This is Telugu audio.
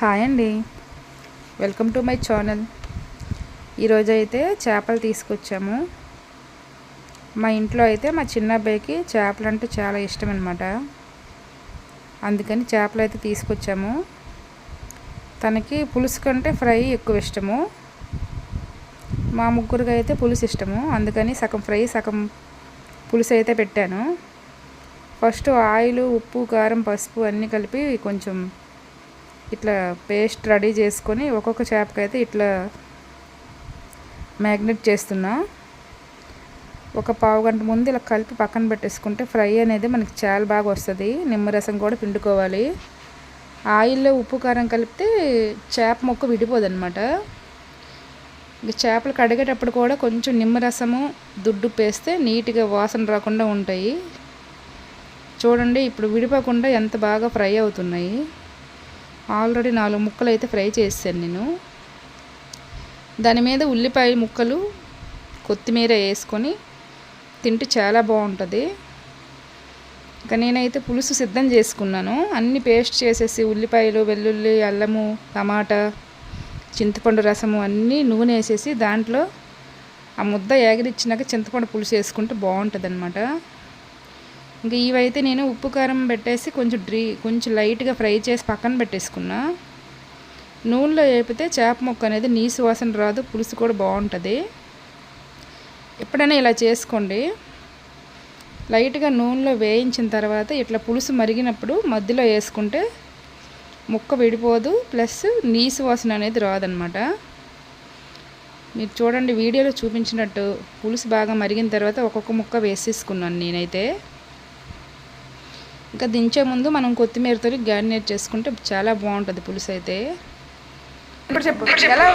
హాయ్ అండి. Welcome to my channel. ఈరోజు అయితే చేపలు తీసుకొచ్చాము. మా ఇంట్లో అయితే మా చిన్న అబ్బాయికి చేపలు అంటే చాలా ఇష్టం అనమాట అందుకని చేపలు అయితే తీసుకొచ్చాము. తనకి పులుసు కంటే ఫ్రై ఎక్కువ ఇష్టము. మా ముగ్గురికి అయితే పులుసు ఇష్టము. అందుకని సగం ఫ్రై సగం పులుసు అయితే పెట్టాను. ఫస్ట్ ఆయిల్ ఉప్పు కారం పసుపు అన్నీ కలిపి కొంచెం ఇట్లా పేస్ట్ రెడీ చేసుకొని ఒక్కొక్క చేపకైతే ఇట్లా మ్యాగ్నెట్ చేస్తున్నా. ఒక పావు గంట ముందు ఇలా కలిపి పక్కన పెట్టేసుకుంటే ఫ్రై అనేది మనకి చాలా బాగా వస్తుంది. నిమ్మరసం కూడా పిండుకోవాలి. ఆయిల్లో ఉప్పు కారం కలిపితే చేప మొక్క విడిపోదనమాట ఇంకా చేపలు కడిగేటప్పుడు కూడా కొంచెం నిమ్మరసము దుడ్డు పేస్తే నీట్గా వాసన రాకుండా ఉంటాయి. చూడండి ఇప్పుడు విడిపోకుండా ఎంత బాగా ఫ్రై అవుతున్నాయి. ఆల్రెడీ నాలుగు ముక్కలు అయితే ఫ్రై చేశాను నేను. దాని మీద ఉల్లిపాయ ముక్కలు కొత్తిమీర వేసుకొని తింటే చాలా బాగుంటుంది. ఇంకా నేనైతే పులుసు సిద్ధం చేసుకున్నాను. అన్ని పేస్ట్ చేసేసి ఉల్లిపాయలు వెల్లుల్లి అల్లము టమాటా చింతపండు రసము అన్నీ నూనె వేసేసి దాంట్లో ఆ ముద్ద ఎగిరిచ్చినాక చింతపండు పులుసు వేసుకుంటే బాగుంటుంది అనమాట ఇంకా ఇవైతే నేను ఉప్పు కారం పెట్టేసి కొంచెం డ్రీ కొంచెం లైట్గా ఫ్రై చేసి పక్కన పెట్టేసుకున్నా. నూనెలో వేపితే చేప ముక్క అనేది నీసు వాసన రాదు పులుసు కూడా బాగుంటుంది. ఎప్పుడైనా ఇలా చేసుకోండి. లైట్గా నూనెలో వేయించిన తర్వాత ఇట్లా పులుసు మరిగినప్పుడు మధ్యలో వేసుకుంటే ముక్క విడిపోదు ప్లస్ నీసు వాసన అనేది రాదనమాట. మీరు చూడండి వీడియోలో చూపించినట్టు పులుసు బాగా మరిగిన తర్వాత ఒక్కొక్క ముక్క వేసేసుకున్నాను నేనైతే. ఇంకా దించే ముందు మనం కొత్తిమీరతో గ్యారినేట్ చేసుకుంటే చాలా బాగుంటుంది పులుసు అయితే ఇప్పుడు చెప్పు. ఎలా